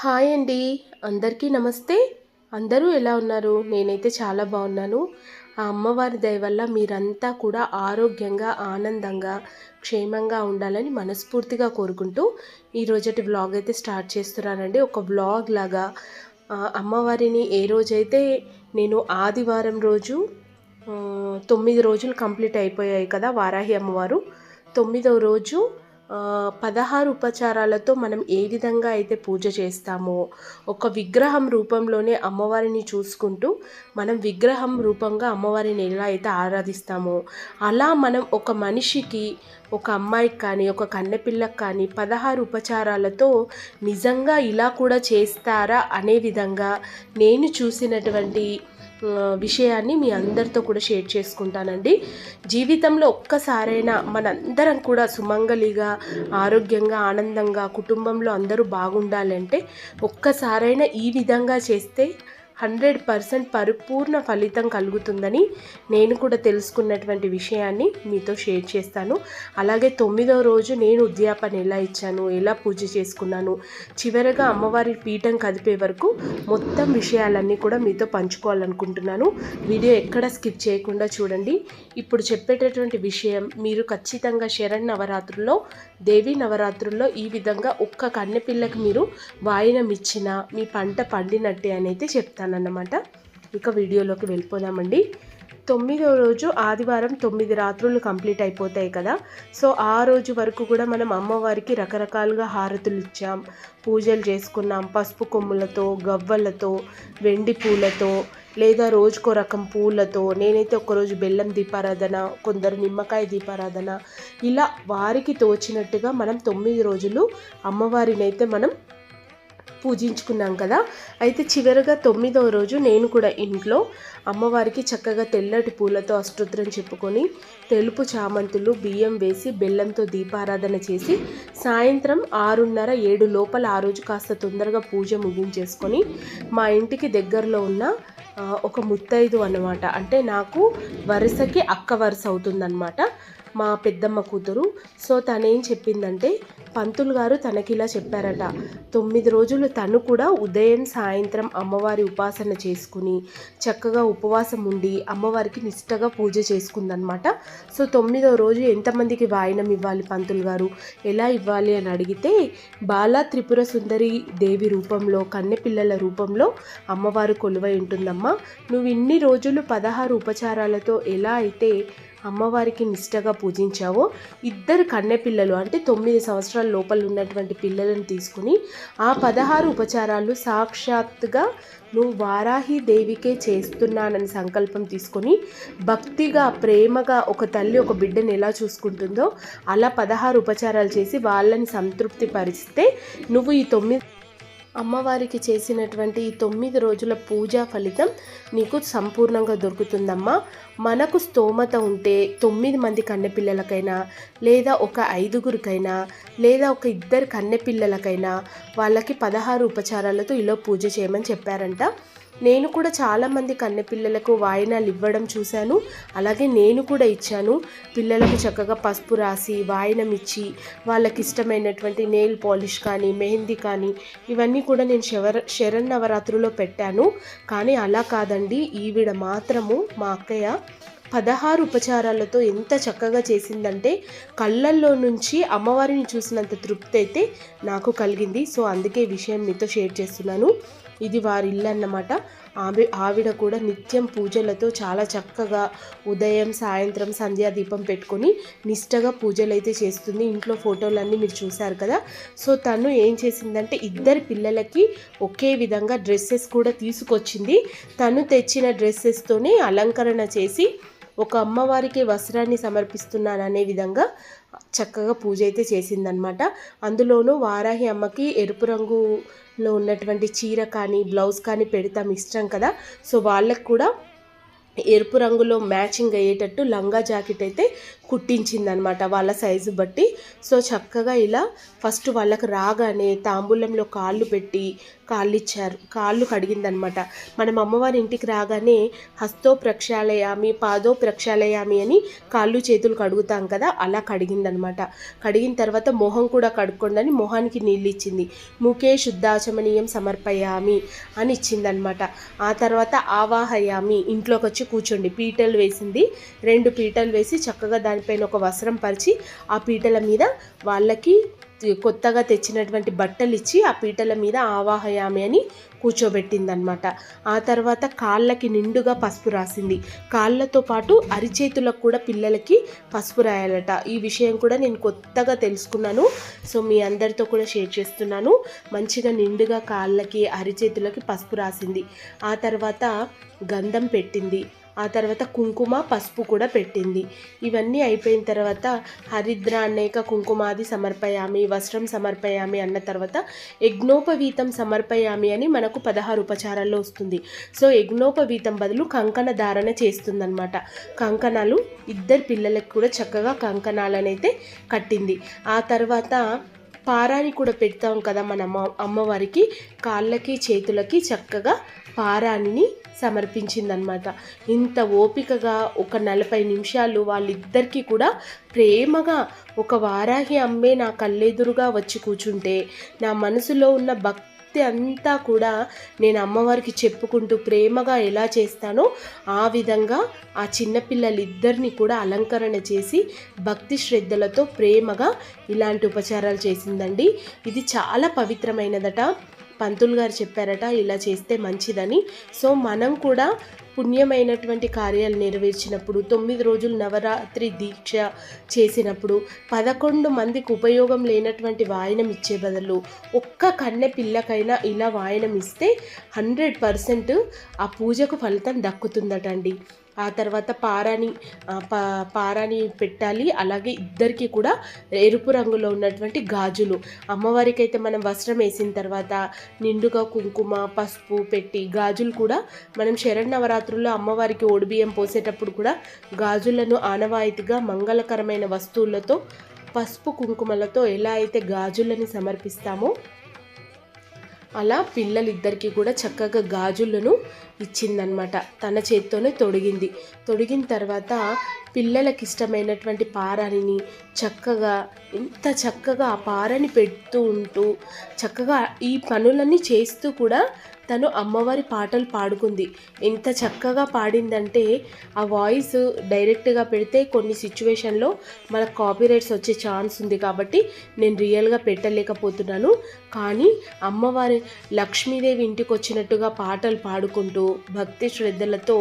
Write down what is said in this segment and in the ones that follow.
Hi అండి. అందరికీ నమస్తే. అందరూ ఎలా ఉన్నారు? నేనైతే చాలా బాగున్నాను. ఆ అమ్మవారి దయ వల్ల మీరంతా కూడా ఆరోగ్యంగా ఆనందంగా క్షేమంగా ఉండాలని మనస్ఫూర్తిగా కోరుకుంటూ ఈ రోజటి బ్లాగ్ అయితే స్టార్ట్ చేస్తున్నానండి. ఒక బ్లాగ్ లాగా. అమ్మవారిని ఏ రోజైతే నేను ఆదివారం రోజు తొమ్మిది రోజులు కంప్లీట్ అయిపోయాయి కదా వారాహి అమ్మవారు తొమ్మిదవ రోజు పదహారు ఉపచారాలతో మనం ఏ విధంగా అయితే పూజ చేస్తామో ఒక విగ్రహం రూపంలోనే అమ్మవారిని చూసుకుంటూ మనం విగ్రహం రూపంగా అమ్మవారిని ఎలా అయితే ఆరాధిస్తామో అలా మనం ఒక మనిషికి ఒక అమ్మాయికి కానీ ఒక కన్నెపిల్లకి కానీ పదహారు ఉపచారాలతో నిజంగా ఇలా కూడా చేస్తారా అనే విధంగా నేను చూసినటువంటి విషయాన్ని మీ అందరితో కూడా షేర్ చేసుకుంటానండి. జీవితంలో ఒక్కసారైనా మనందరం కూడా సుమంగలిగా ఆరోగ్యంగా ఆనందంగా కుటుంబంలో అందరూ బాగుండాలంటే ఒక్కసారైనా ఈ విధంగా చేస్తే హండ్రెడ్ పర్సెంట్ పరిపూర్ణ ఫలితం కలుగుతుందని నేను కూడా తెలుసుకున్నటువంటి విషయాన్ని మీతో షేర్ చేస్తాను. అలాగే తొమ్మిదవ రోజు నేను ఉద్యాపన ఎలా ఇచ్చాను ఎలా పూజ చేసుకున్నాను చివరగా అమ్మవారి పీఠం కదిపే వరకు మొత్తం విషయాలన్నీ కూడా మీతో పంచుకోవాలనుకుంటున్నాను. వీడియో ఎక్కడ స్కిప్ చేయకుండా చూడండి. ఇప్పుడు చెప్పేటటువంటి విషయం మీరు ఖచ్చితంగా శరణ్ నవరాత్రుల్లో దేవీ నవరాత్రుల్లో ఈ విధంగా ఒక్క కన్నెపిల్లకి మీరు వాయినం ఇచ్చిన మీ పంట పండినట్టే అనేది చెప్తాను. అన్నమాట ఇక వీడియోలోకి వెళ్ళిపోదామండి. తొమ్మిదో రోజు ఆదివారం తొమ్మిది రాత్రులు కంప్లీట్ అయిపోతాయి కదా. సో ఆ రోజు వరకు కూడా మనం అమ్మవారికి రకరకాలుగా హారతులు ఇచ్చాం. పూజలు చేసుకున్నాం. పసుపు కొమ్ములతో గవ్వలతో వెండి పూలతో లేదా రోజుకో రకం పూలతో నేనైతే ఒకరోజు బెల్లం దీపారాధన కొందరు నిమ్మకాయ దీపారాధన ఇలా వారికి తోచినట్టుగా మనం తొమ్మిది రోజులు అమ్మవారిని అయితే మనం పూజించుకున్నాం కదా. అయితే చివరిగా తొమ్మిదవ రోజు నేను కూడా ఇంట్లో అమ్మవారికి చక్కగా తెల్లటి పూలతో అష్టోత్తరం చెప్పుకొని తెలుపు చామంతులు బియ్యం వేసి బెల్లంతో దీపారాధన చేసి సాయంత్రం ఆరున్నర ఏడు లోపల ఆ రోజు కాస్త తొందరగా పూజ ముగించేసుకొని మా ఇంటికి దగ్గరలో ఉన్న ఒక ముత్తైదు అన్నమాట. అంటే నాకు వరుసకి అక్క వరుస అవుతుందన్నమాట. మా పెద్దమ్మ కూతురు. సో తనేం చెప్పిందంటే పంతులు గారు తనకి ఇలా చెప్పారట. తొమ్మిది రోజులు తను కూడా ఉదయం సాయంత్రం అమ్మవారి ఉపాసన చేసుకుని చక్కగా ఉపవాసం ఉండి అమ్మవారికి నిష్టగా పూజ చేసుకుందనమాట సో తొమ్మిదో రోజు ఎంతమందికి వాయినం ఇవ్వాలి పంతులు గారు? ఎలా ఇవ్వాలి? అని అడిగితే బాలా త్రిపుర సుందరి దేవి రూపంలో కన్నెపిల్లల రూపంలో అమ్మవారు కొలువై ఉంటుందమ్మా. నువ్వు ఇన్ని రోజులు పదహారు ఉపచారాలతో ఎలా అయితే అమ్మవారికి నిష్టగా పూజించావో ఇద్దరు కన్నెపిల్లలు అంటే తొమ్మిది సంవత్సరాల లోపల ఉన్నటువంటి పిల్లలను తీసుకుని ఆ పదహారు ఉపచారాలు సాక్షాత్తుగా నువ్వు వారాహి దేవికే చేస్తున్నానని సంకల్పం తీసుకొని భక్తిగా ప్రేమగా ఒక తల్లి ఒక బిడ్డని ఎలా చూసుకుంటుందో అలా పదహారు ఉపచారాలు చేసి వాళ్ళని సంతృప్తి పరిస్తే నువ్వు ఈ తొమ్మిది అమ్మవారికి చేసినటువంటి ఈ తొమ్మిది రోజుల పూజా ఫలితం నీకు సంపూర్ణంగా దొరుకుతుందమ్మా. మనకు స్తోమత ఉంటే తొమ్మిది మంది కన్నెపిల్లలకైనా లేదా ఒక ఐదుగురికైనా లేదా ఒక ఇద్దరు కన్నెపిల్లలకైనా వాళ్ళకి పదహారు ఉపచారాలతో ఇలా పూజ చేయమని చెప్పారంట. నేను కూడా చాలామంది కన్నెపిల్లలకు వాయినాలు ఇవ్వడం చూశాను. అలాగే నేను కూడా ఇచ్చాను. పిల్లలకు చక్కగా పసుపు రాసి వాయినం ఇచ్చి వాళ్ళకి ఇష్టమైనటువంటి నెయిల్ పాలిష్ కానీ మెహందీ కానీ ఇవన్నీ కూడా నేను శవర శరణ్ నవరాత్రులో పెట్టాను. కానీ అలా కాదండి. ఈవిడ మాత్రము మా అక్కయ్య పదహారు ఉపచారాలతో ఎంత చక్కగా చేసిందంటే కళ్ళల్లో నుంచి అమ్మవారిని చూసినంత తృప్తి అయితే నాకు కలిగింది. సో అందుకే విషయం మీతో షేర్ చేస్తున్నాను. ఇది వారి ఇల్లు అన్నమాట ఆమె ఆవిడ కూడా నిత్యం పూజలతో చాలా చక్కగా ఉదయం సాయంత్రం సంధ్యా దీపం పెట్టుకొని నిష్టగా పూజలు అయితే చేస్తుంది. ఇంట్లో ఫోటోలన్నీ మీరు చూశారు కదా. సో తను ఏం చేసిందంటే ఇద్దరు పిల్లలకి ఒకే విధంగా డ్రెస్సెస్ కూడా తీసుకొచ్చింది. తను తెచ్చిన డ్రెస్సెస్తోనే అలంకరణ చేసి ఒక అమ్మవారికి వస్త్రాన్ని సమర్పిస్తున్నాను అనే విధంగా చక్కగా పూజ అయితే చేసిందనమాట అందులోనూ వారాహి అమ్మకి ఎరుపు రంగులో ఉన్నటువంటి చీర కానీ బ్లౌజ్ కానీ పెడతాం ఇష్టం కదా. సో వాళ్ళకు కూడా ఎరుపు రంగులో మ్యాచింగ్ అయ్యేటట్టు లంగా జాకెట్ అయితే కుట్టించిందనమాట వాళ్ళ సైజు బట్టి. సో చక్కగా ఇలా ఫస్ట్ వాళ్ళకి రాగానే తాంబూలంలో కాళ్ళు పెట్టి కాళ్ళు ఇచ్చారు కాళ్ళు కడిగిందనమాట. మనం అమ్మవారి ఇంటికి రాగానే హస్తో ప్రక్షాళయామి పాదో ప్రక్షాళయామి అని కాళ్ళు చేతులు కడుగుతాం కదా అలా కడిగిందనమాట. కడిగిన తర్వాత మొహం కూడా కడుక్కోండి మొహానికి నీళ్ళు ఇచ్చింది ముఖే శుద్ధాచమనీయం సమర్పయామి అని ఇచ్చిందనమాట. ఆ తర్వాత ఆవాహయామి ఇంట్లోకి వచ్చి కూర్చోండి పీటలు వేసింది. రెండు పీటలు వేసి చక్కగా దాని దానిపైన ఒక వస్త్రం పరిచి ఆ పీటల మీద వాళ్ళకి కొత్తగా తెచ్చినటువంటి బట్టలు ఇచ్చి ఆ పీటల మీద ఆవాహయామి అని కూర్చోబెట్టిందనమాట ఆ తర్వాత కాళ్ళకి నిండుగా పసుపు రాసింది. కాళ్ళతో పాటు అరిచేతులకు కూడా పిల్లలకి పసుపు రాయాలట. ఈ విషయం కూడా నేను కొత్తగా తెలుసుకున్నాను. సో మీ అందరితో కూడా షేర్ చేస్తున్నాను. మంచిగా నిండుగా కాళ్ళకి అరిచేతులకి పసుపు రాసింది. ఆ తర్వాత గంధం పెట్టింది. ఆ తర్వాత కుంకుమ పసుపు కూడా పెట్టింది. ఇవన్నీ అయిపోయిన తర్వాత హరిద్ర అనేక కుంకుమాది సమర్పయామి వస్త్రం సమర్పయామి అన్న తర్వాత యజ్ఞోపవీతం సమర్పయామి అని మనకు పదహారు ఉపచారాల్లో వస్తుంది. సో యజ్ఞోపవీతం బదులు కంకణ ధారణ చేస్తుందన్నమాట. కంకణాలు ఇద్దరు పిల్లలకు కూడా చక్కగా కంకణాలనైతే కట్టింది. ఆ తర్వాత పారాని కూడా పెడతాం కదా మన అమ్మ అమ్మవారికి కాళ్ళకి చేతులకి చక్కగా పారాన్ని సమర్పించిందనమాట ఇంత ఓపికగా ఒక నలభై నిమిషాలు వాళ్ళిద్దరికీ కూడా ప్రేమగా ఒక వారాహి అమ్మే నా కళ్ళెదురుగా వచ్చి కూర్చుంటే నా మనసులో ఉన్న భక్తి భక్తి అంతా కూడా నేను అమ్మవారికి చెప్పుకుంటూ ప్రేమగా ఎలా చేస్తానో ఆ విధంగా ఆ చిన్నపిల్లలిద్దరిని కూడా అలంకరణ చేసి భక్తి శ్రద్ధలతో ప్రేమగా ఇలాంటి ఉపచారాలు చేసిందండి. ఇది చాలా పవిత్రమైనదట. పంతులు గారు చెప్పారట ఇలా చేస్తే మంచిదని. సో మనం కూడా పుణ్యమైనటువంటి కార్యాలు నెరవేర్చినప్పుడు తొమ్మిది రోజులు నవరాత్రి దీక్ష చేసినప్పుడు పదకొండు మందికి ఉపయోగం లేనటువంటి వాయనం ఇచ్చే బదులు ఒక్క కన్నె పిల్లకైనా ఇలా వాయనం ఇస్తే హండ్రెడ్ పర్సెంట్ ఆ పూజకు ఫలితం దక్కుతుందటండి. ఆ తర్వాత పారాని పా పారాని పెట్టాలి. అలాగే ఇద్దరికి కూడా ఎరుపు రంగులో ఉన్నటువంటి గాజులు. అమ్మవారికి అయితే మనం వస్త్రం వేసిన తర్వాత నిండుగా కుంకుమ పసుపు పెట్టి గాజులు కూడా మనం శరణవరాత్రుల్లో అమ్మవారికి ఓడిబియ్యం పోసేటప్పుడు కూడా గాజులను ఆనవాయితీగా మంగళకరమైన వస్తువులతో పసుపు కుంకుమలతో ఎలా అయితే గాజులని సమర్పిస్తామో అలా పిల్లలిద్దరికీ కూడా చక్కగా గాజులను ఇచ్చిందనమాట తన చేత్తోనే తొడిగింది. తొడిగిన తర్వాత పిల్లలకి ఇష్టమైనటువంటి పారాని చక్కగా ఎంత చక్కగా ఆ పారని పెడుతూ ఉంటూ చక్కగా ఈ పనులన్నీ చేస్తూ కూడా తను అమ్మవారి పాటలు పాడుకుంది. ఎంత చక్కగా పాడిందంటే ఆ వాయిస్ డైరెక్ట్గా పెడితే కొన్ని సిచ్యువేషన్లో మనకు కాపీరైట్స్ వచ్చే ఛాన్స్ ఉంది కాబట్టి నేను రియల్గా పెట్టలేకపోతున్నాను. కానీ అమ్మవారి లక్ష్మీదేవి ఇంటికి వచ్చినట్టుగా పాటలు పాడుకుంటూ భక్తి శ్రద్ధలతో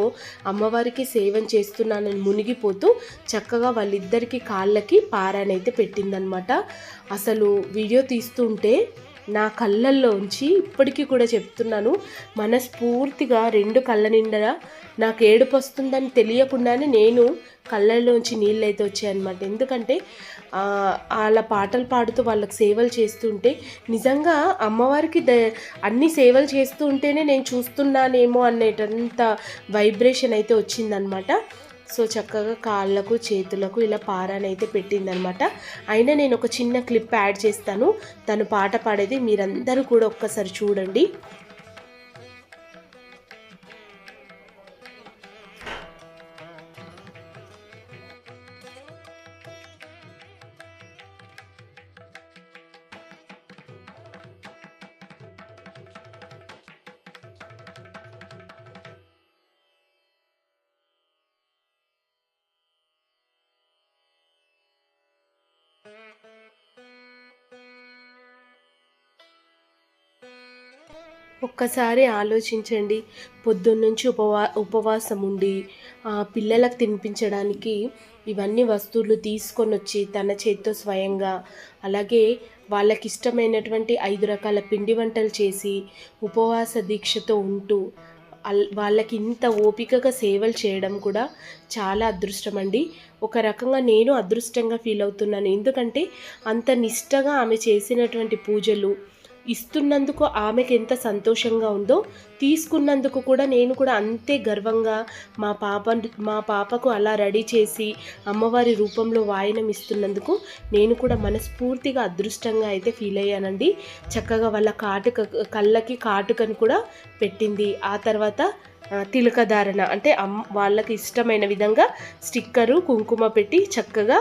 అమ్మవారికి సేవం చేస్తున్నానని మునిగిపోతూ చక్కగా వాళ్ళిద్దరికి కాళ్ళకి పారానైతే పెట్టిందనమాట అసలు వీడియో తీస్తుంటే నా కళ్ళల్లోంచి ఇప్పటికీ కూడా చెప్తున్నాను మనస్ఫూర్తిగా రెండు కళ్ళ నిండా నాకు ఏడుపు వస్తుందని తెలియకుండానే నేను కళ్ళల్లోంచి నీళ్ళు అయితే వచ్చాయన్నమాట. ఎందుకంటే వాళ్ళ పాటలు పాడుతూ వాళ్ళకి సేవలు చేస్తుంటే నిజంగా అమ్మవారికి ద అన్ని సేవలు చేస్తూ ఉంటేనే నేను చూస్తున్నానేమో అనేటంత వైబ్రేషన్ అయితే వచ్చిందనమాట సో చక్కగా కాళ్ళకు చేతులకు ఇలా పారానైతే పెట్టిందనమాట. అయినా నేను ఒక చిన్న క్లిప్ యాడ్ చేస్తాను. తను పాట పాడేది మీరందరూ కూడా ఒక్కసారి చూడండి. ఒక్కసారి ఆలోచించండి. పొద్దున్నుంచి ఉపవా ఉపవాసం ఉండి పిల్లలకు తినిపించడానికి ఇవన్నీ వస్తువులు తీసుకొని వచ్చి తన చేత్తో స్వయంగా అలాగే వాళ్ళకి ఇష్టమైనటువంటి ఐదు రకాల పిండి వంటలు చేసి ఉపవాస దీక్షతో ఉంటూ వాళ్ళకి ఇంత ఓపికగా సేవలు చేయడం కూడా చాలా అదృష్టం అండి ఒక రకంగా నేను అదృష్టంగా ఫీల్ అవుతున్నాను. ఎందుకంటే అంత నిష్టగా ఆమె చేసినటువంటి పూజలు ఇస్తున్నందుకు ఆమెకి ఎంత సంతోషంగా ఉందో తీసుకున్నందుకు కూడా నేను కూడా అంతే గర్వంగా మా పాప మా పాపకు అలా రెడీ చేసి అమ్మవారి రూపంలో వాయనం ఇస్తున్నందుకు నేను కూడా మనస్ఫూర్తిగా అదృష్టంగా అయితే ఫీల్ అయ్యానండి. చక్కగా వాళ్ళ కాటుక కళ్ళకి కాటుకని కూడా పెట్టింది. ఆ తర్వాత తిలకధారణ అంటే అమ్ వాళ్ళకి ఇష్టమైన విధంగా స్టిక్కరు కుంకుమ పెట్టి చక్కగా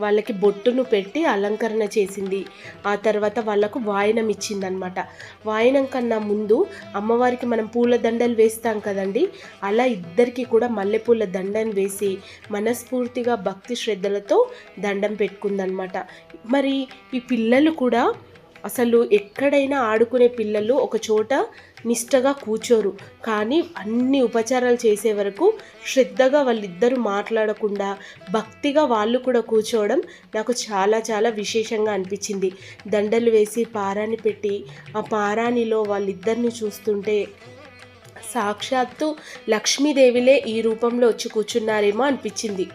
వాళ్ళకి బొట్టును పెట్టి అలంకరణ చేసింది. ఆ తర్వాత వాళ్ళకు వాయనం ఇచ్చిందనమాట వాయనం కన్నా ముందు అమ్మవారికి మనం పూల దండలు వేస్తాం కదండి అలా ఇద్దరికి కూడా మల్లెపూల దండను వేసి మనస్ఫూర్తిగా భక్తి శ్రద్ధలతో దండం పెట్టుకుందనమాట మరి ఈ పిల్లలు కూడా అసలు ఎక్కడైనా ఆడుకునే పిల్లలు ఒక చోట నిష్టగా కూర్చోరు. కానీ అన్ని ఉపచారాలు చేసే వరకు శ్రద్ధగా వాళ్ళిద్దరూ మాట్లాడకుండా భక్తిగా వాళ్ళు కూడా కూర్చోవడం నాకు చాలా చాలా విశేషంగా అనిపించింది. దండలు వేసి పారాని పెట్టి ఆ పారానిలో వాళ్ళిద్దరిని చూస్తుంటే సాక్షాత్తు లక్ష్మీదేవిలే ఈ రూపంలో వచ్చి కూర్చున్నారేమో అనిపించింది.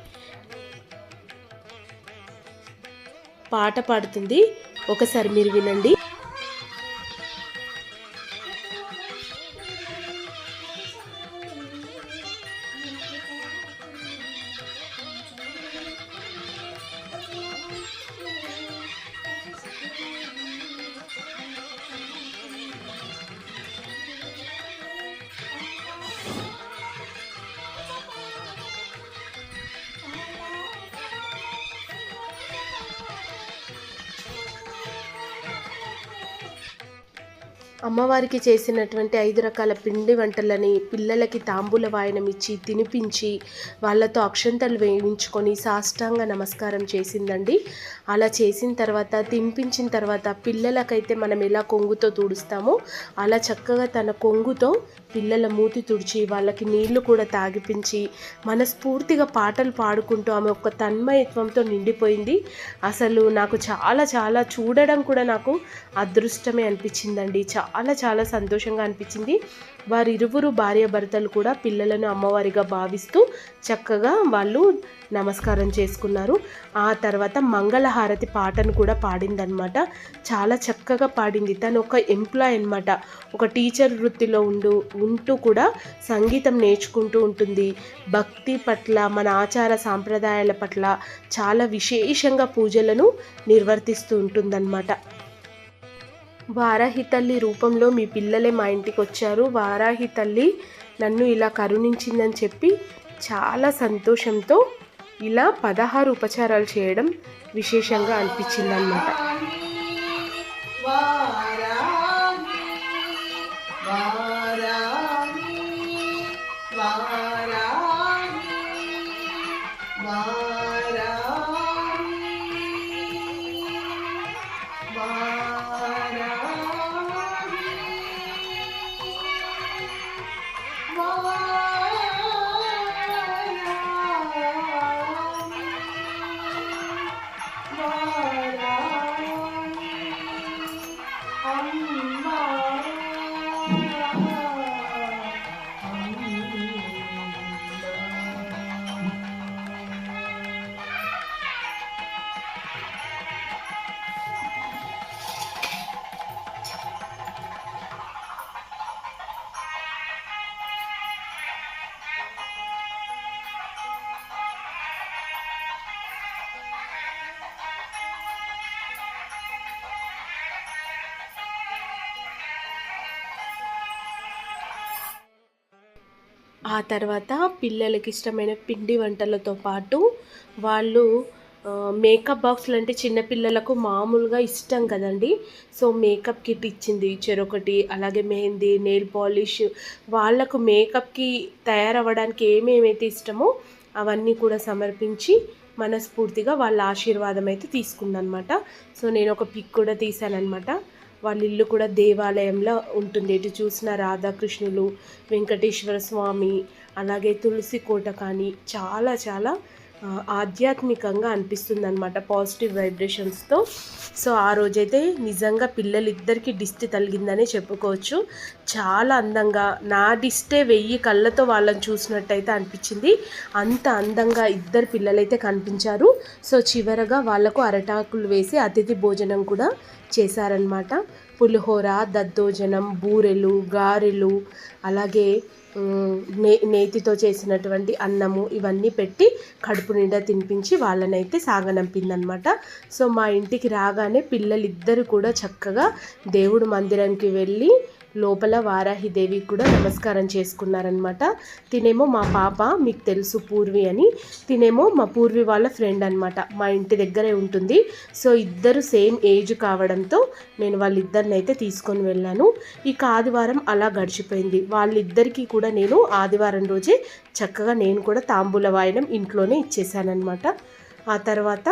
పాట పాడుతుంది. ఒకసారి మీరు వినండి. అమ్మవారికి చేసినటువంటి ఐదు రకాల పిండి వంటలని పిల్లలకి తాంబూల వాయనం ఇచ్చి తినిపించి వాళ్ళతో అక్షంతలు వేయించుకొని సాష్టాంగ నమస్కారం చేసిందండి. అలా చేసిన తర్వాత తినిపించిన తర్వాత పిల్లలకైతే మనం ఎలా కొంగుతో తుడుస్తామో అలా చక్కగా తన కొంగుతో పిల్లల మూతి తుడిచి వాళ్ళకి నీళ్ళు కూడా తాగిపించి మనస్ఫూర్తిగా పాటలు పాడుకుంటూ ఆమె ఒక తన్మయత్వంతో నిండిపోయింది. అసలు నాకు చాలా చాలా చూడడం కూడా నాకు అదృష్టమే అనిపించిందండి. చాలా చాలా చాలా సంతోషంగా అనిపించింది. వారిరువురు భార్యాభర్తలు కూడా పిల్లలను అమ్మవారిగా భావిస్తూ చక్కగా వాళ్ళు నమస్కారం చేసుకున్నారు. ఆ తర్వాత మంగళహారతి పాటను కూడా పాడిందనమాట చాలా చక్కగా పాడింది. తను ఒక ఎంప్లాయ్ అనమాట ఒక టీచర్ వృత్తిలో ఉండు ఉంటూ కూడా సంగీతం నేర్చుకుంటూ ఉంటుంది. భక్తి పట్ల మన ఆచార సాంప్రదాయాల పట్ల చాలా విశేషంగా పూజలను నిర్వర్తిస్తూ ఉంటుందన్నమాట. వారాహి తల్లి రూపంలో మీ పిల్లలే మా ఇంటికి వచ్చారు వారాహి తల్లి నన్ను ఇలా కరుణించిందని చెప్పి చాలా సంతోషంతో ఇలా పదహారు ఉపచారాలు చేయడం విశేషంగా అనిపించిందన్నమాట. ఆ తర్వాత పిల్లలకి ఇష్టమైన పిండి వంటలతో పాటు వాళ్ళు మేకప్ బాక్స్లు అంటే చిన్నపిల్లలకు మామూలుగా ఇష్టం కదండి. సో మేకప్ కిట్ ఇచ్చింది చెరొకటి అలాగే మెహందీ నెయిల్ పాలిష్. వాళ్ళకు మేకప్కి తయారవ్వడానికి ఏమేమైతే ఇష్టమో అవన్నీ కూడా సమర్పించి మనస్ఫూర్తిగా వాళ్ళ ఆశీర్వాదం అయితే తీసుకుందనమాట. సో నేను ఒక పిక్ కూడా తీశానమాట వాళ్ళ ఇల్లు కూడా దేవాలయంలో ఉంటుంది. ఎటు చూసిన రాధాకృష్ణులు వెంకటేశ్వర స్వామి అలాగే తులసి కోట కానీ చాలా చాలా ఆధ్యాత్మికంగా అనిపిస్తుంది అనమాట పాజిటివ్ వైబ్రేషన్స్తో సో ఆ రోజైతే నిజంగా పిల్లలిద్దరికీ దిష్టి తలిగిందనే చెప్పుకోవచ్చు. చాలా అందంగా నా దిష్టే వెయ్యి కళ్ళతో వాళ్ళని చూసినట్టయితే అనిపించింది. అంత అందంగా ఇద్దరు పిల్లలైతే కనిపించారు. సో చివరగా వాళ్ళకు అరటాకులు వేసి అతిథి భోజనం కూడా చేశారనమాట పులిహోర దద్దోజనం బూరెలు గారెలు అలాగే నే నేతితో చేసినటువంటి అన్నము ఇవన్నీ పెట్టి కడుపు నిండా తినిపించి వాళ్ళనైతే సాగనంపిందనమాట. సో మా ఇంటికి రాగానే పిల్లలిద్దరు కూడా చక్కగా దేవుడు మందిరానికి వెళ్ళి లోపల వారాహిదేవి కూడా నమస్కారం చేసుకున్నారనమాట తినేమో మా పాప మీకు తెలుసు పూర్వి అని. తినేమో మా పూర్వి వాళ్ళ ఫ్రెండ్ అనమాట మా ఇంటి దగ్గరే ఉంటుంది. సో ఇద్దరు సేమ్ ఏజ్ కావడంతో నేను వాళ్ళిద్దరిని అయితే తీసుకొని వెళ్ళాను. ఇక ఆదివారం అలా గడిచిపోయింది. వాళ్ళిద్దరికీ కూడా నేను ఆదివారం రోజే చక్కగా నేను కూడా తాంబూల వాయనం ఇంట్లోనే ఇచ్చేసానమాట ఆ తర్వాత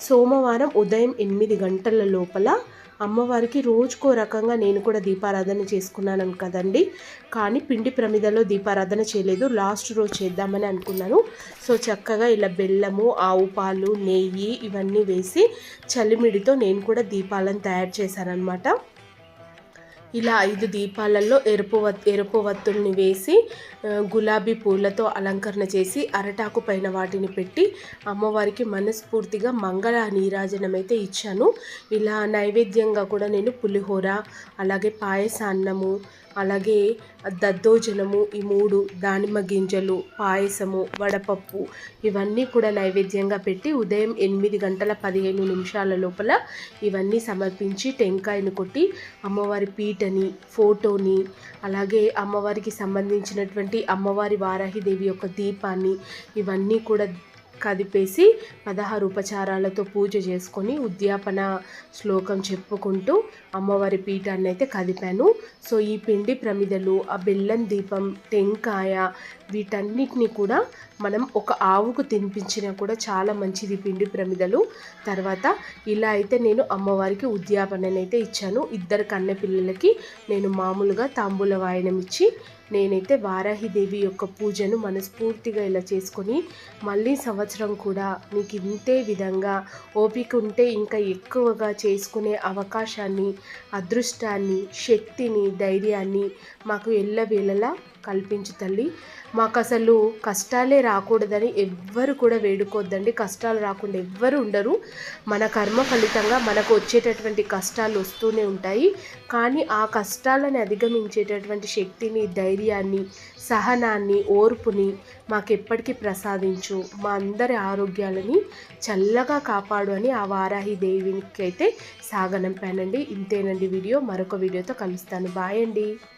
సోమవారం ఉదయం ఎనిమిది గంటల లోపల అమ్మవారికి రోజుకో రకంగా నేను కూడా దీపారాధన చేసుకున్నాను కదండి. కానీ పిండి ప్రమిదలో దీపారాధన చేయలేదు. లాస్ట్ రోజు చేద్దామని అనుకున్నాను. సో చక్కగా ఇలా బెల్లము ఆవు పాలు నెయ్యి ఇవన్నీ వేసి చలిమిడితో నేను కూడా దీపాలను తయారు చేశానన్నమాట. ఇలా ఐదు దీపాలలో ఎరుపు వత్ ఎరుపు వత్తుల్ని వేసి గులాబీ పూలతో అలంకరణ చేసి అరటాకు పైన వాటిని పెట్టి అమ్మవారికి మనస్ఫూర్తిగా మంగళ నీరాజనం అయితే ఇచ్చాను. ఇలా నైవేద్యంగా కూడా నేను పులిహోర అలాగే పాయసాన్నము అలాగే దద్దోజనము ఈ మూడు దానిమ్మ గింజలు పాయసము వడపప్పు ఇవన్నీ కూడా నైవేద్యంగా పెట్టి ఉదయం ఎనిమిది గంటల పదిహేను నిమిషాల లోపల ఇవన్నీ సమర్పించి టెంకాయను కొట్టి అమ్మవారి పీటని ఫోటోని అలాగే అమ్మవారికి సంబంధించినటువంటి అమ్మవారి వారాహిదేవి యొక్క దీపాన్ని ఇవన్నీ కూడా కదిపేసి పదహారు ఉపచారాలతో పూజ చేసుకొని ఉద్యాపన శ్లోకం చెప్పుకుంటూ అమ్మవారి పీఠాన్ని అయితే కదిపాను. సో ఈ పిండి ప్రమిదలు ఆ బెల్లం దీపం టెంకాయ వీటన్నిటిని కూడా మనం ఒక ఆవుకు తినిపించినా కూడా చాలా మంచిది పిండి ప్రమిదలు. తర్వాత ఇలా అయితే నేను అమ్మవారికి ఉద్యాపననైతే ఇచ్చాను. ఇద్దరు కన్నె పిల్లలకి నేను మామూలుగా తాంబూల వాయనం ఇచ్చి నేనైతే వారాహిదేవి యొక్క పూజను మనస్ఫూర్తిగా ఇలా చేసుకొని మళ్ళీ సంవత్సరం కూడా మీకు ఇంతే విధంగా ఓపిక ఉంటే ఇంకా ఎక్కువగా చేసుకునే అవకాశాన్ని అదృష్టాన్ని శక్తిని ధైర్యాన్ని మాకు ఎల్లవేళలా కల్పించు తల్లి. మాకు అసలు కష్టాలే రాకూడదని ఎవ్వరు కూడా వేడుకోవద్దండి. కష్టాలు రాకుండా ఎవ్వరు ఉండరు. మన కర్మ ఫలితంగా మనకు వచ్చేటటువంటి కష్టాలు వస్తూనే ఉంటాయి. కానీ ఆ కష్టాలను అధిగమించేటటువంటి శక్తిని ధైర్యాన్ని సహనాన్ని ఓర్పుని మాకెప్పటికీ ప్రసాదించు. మా అందరి ఆరోగ్యాలని చల్లగా కాపాడు అని ఆ వారాహి దేవికి అయితే సాగనంపానండి. ఇంతేనండి వీడియో. మరొక వీడియోతో కలుస్తాను. బాయ్ అండి.